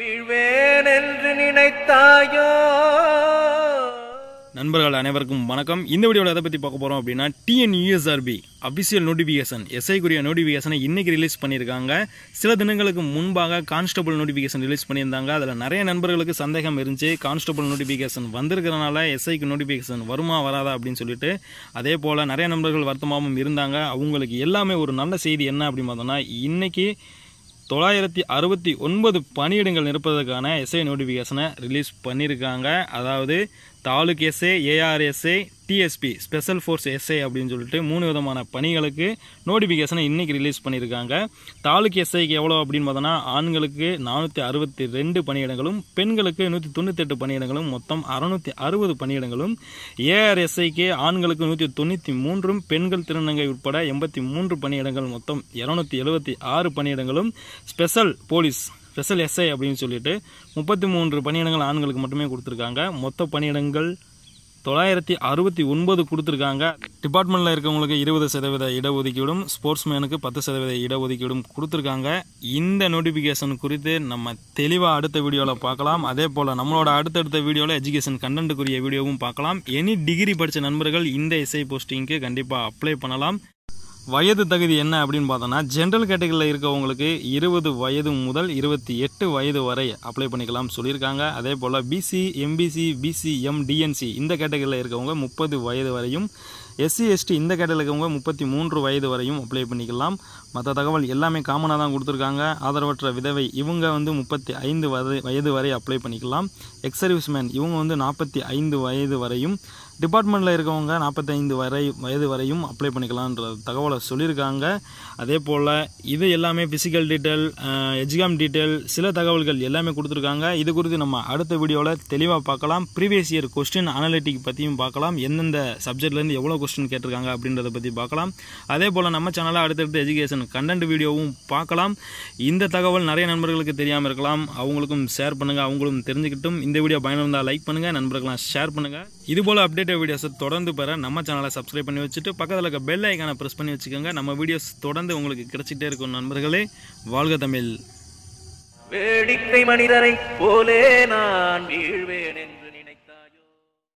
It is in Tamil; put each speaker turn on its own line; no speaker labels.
வீழ்வேன் என்று நினைத்தாயோ?
நண்பர்கள் அனைவருக்கும் வணக்கம். இந்த வீடியோவில் எதை பற்றி பார்க்க போகிறோம் அப்படின்னா டிஎன்யூஎஸ்ஆர்பி அபிஷியல் நோட்டிஃபிகேஷன் எஸ்ஐக்குரிய நோட்டிஃபிகேஷனை இன்றைக்கி ரிலீஸ் பண்ணியிருக்காங்க. சில தினங்களுக்கு முன்பாக கான்ஸ்டபிள் நோட்டிஃபிகேஷன் ரிலீஸ் பண்ணியிருந்தாங்க. அதில் நிறைய நண்பர்களுக்கு சந்தேகம் இருந்துச்சு. கான்ஸ்டபிள் நோட்டிஃபிகேஷன் வந்திருக்கிறனால எஸ்ஐக்கு நோட்டிஃபிகேஷன் வருமா வராதா அப்படின்னு சொல்லிட்டு. அதே போல் நிறைய நண்பர்கள் வருத்தமாகவும் இருந்தாங்க. அவங்களுக்கு எல்லாமே ஒரு நல்ல செய்தி என்ன அப்படின்னு பார்த்தோன்னா இன்றைக்கி தொள்ளாயிரத்தி அறுபத்தி ஒன்பது பணியிடங்கள் நிரப்பதற்கான எஸ்ஐ நோட்டிஃபிகேஷனை ரிலீஸ் பண்ணியிருக்காங்க. அதாவது taluk SA ARSA TSP special force SI அப்படின்னு சொல்லிட்டு மூணு விதமான பணிகளுக்கு நோட்டிஃபிகேஷனை இன்றைக்கி ரிலீஸ் பண்ணியிருக்காங்க. தாலுக் எஸ்ஐக்கு எவ்வளோ அப்படின்னு பார்த்தோன்னா ஆண்களுக்கு நானூற்றி அறுபத்தி ரெண்டு பணியிடங்களும் பெண்களுக்கு நூற்றி தொண்ணூத்தெட்டு பணியிடங்களும் மொத்தம் அறுநூற்றி அறுபது பணியிடங்களும் ஏஆர்எஸ்ஐக்கு ஆண்களுக்கு நூற்றி தொண்ணூற்றி மூன்றும் பெண்கள் திருநங்கை உட்பட எண்பத்தி மூன்று பணியிடங்கள் மொத்தம் இரநூத்தி எழுபத்தி ஆறு பணியிடங்களும் ஸ்பெஷல் போலீஸ் ஸ்பெஷல் எஸ்ஐ அப்படின்னு சொல்லிட்டு முப்பத்தி மூன்று பணியிடங்கள் ஆண்களுக்கு மட்டுமே கொடுத்துருக்காங்க. மொத்த பணியிடங்கள் தொள்ளாயிரத்தி அறுபத்தி ஒன்பது கொடுத்துருக்காங்க. டிபார்ட்மெண்ட்டில் இருக்கவங்களுக்கு இருபது சதவீத இடஒதுக்கீடும் ஸ்போர்ட்ஸ்மேனுக்கு பத்து சதவீத இடஒதுக்கீடும் கொடுத்துருக்காங்க. இந்த நோட்டிஃபிகேஷன் குறித்து நம்ம தெளிவாக அடுத்த வீடியோவில் பார்க்கலாம். அதே போல் நம்மளோட அடுத்தடுத்த வீடியோவில் எஜுகேஷன் கண்டென்ட்டுக்குரிய வீடியோவும் பார்க்கலாம். எனி டிகிரி படித்த நண்பர்கள் இந்த எஸ்ஐ போஸ்டிங்க்கு கண்டிப்பாக அப்ளை பண்ணலாம். வயது தகுதி என்ன அப்படின்னு பார்த்தோன்னா ஜென்ரல் கேட்டகரியில் இருக்கவங்களுக்கு இருபது வயது முதல் இருபத்தி எட்டு வயது வரை அப்ளை பண்ணிக்கலாம் சொல்லியிருக்காங்க. அதே போல் பிசி எம்பிசி பிசி டிஎன்சி இந்த கேட்டகரியில் இருக்கவங்க முப்பது வயது வரையும் எஸ்சி எஸ்டி இந்த கேட்டகரியில் இருக்கவங்க முப்பத்தி மூன்று வயது வரையும் அப்ளை பண்ணிக்கலாம். மற்ற தகவல் எல்லாமே காமனாக தான் கொடுத்துருக்காங்க. ஆதரவற்ற விதவை இவங்க வந்து முப்பத்தி ஐந்து வயது வயது வரை அப்ளை பண்ணிக்கலாம். எக்ஸ் சர்வீஸ்மேன் இவங்க வந்து நாற்பத்தி ஐந்து வயது வரையும் டிபார்ட்மெண்ட்டில் இருக்கவங்க நாற்பத்தைந்து வரை வயது வரையும் அப்ளை பண்ணிக்கலான்ற தகவலை சொல்லியிருக்காங்க. அதே போல் இது எல்லாமே ஃபிசிக்கல் டீட்டெயில் எஜிகாம் டீட்டெயில் சில தகவல்கள் எல்லாமே கொடுத்துருக்காங்க. இது குறித்து நம்ம அடுத்த வீடியோவில் தெளிவாக பார்க்கலாம். ப்ரீவியஸ் இயர் கொஸ்டின் அனலிட்டிக் பற்றியும் பார்க்கலாம். எந்தெந்த சப்ஜெக்ட்லேருந்து எவ்வளோ கொஸ்டின் கேட்டிருக்காங்க அப்படின்றத பற்றி பார்க்கலாம். அதே போல் நம்ம சேனலில் அடுத்தடுத்த எஜுகேஷன் கண்டென்ட் வீடியோவும் பார்க்கலாம். இந்த தகவல் நிறைய நண்பர்களுக்கு தெரியாமல் இருக்கலாம். அவங்களுக்கும் ஷேர் பண்ணுங்கள் அவங்களும் தெரிஞ்சுக்கிட்டும். இந்த வீடியோ பயனிருந்தால் லைக் பண்ணுங்கள் நண்பர்களாம் ஷேர் பண்ணுங்கள் இது போல் வீடியோஸை தொடர்ந்து பெற நம்ம சேனலை சப்ஸ்கிரைப் பண்ணி வச்சுட்டு பக்கத்தில் இருக்க பெல் ஐக்கானை ப்ரெஸ் பண்ணி வச்சுக்கோங்க. நம்ம வீடியோஸ் தொடர்ந்து உங்களுக்கு கிடைச்சிட்டே இருக்கும் நண்பர்களே. வாழ்க தமிழ்.
வேடிக்கை மனிதரை போலே நான் வீழ்வேன்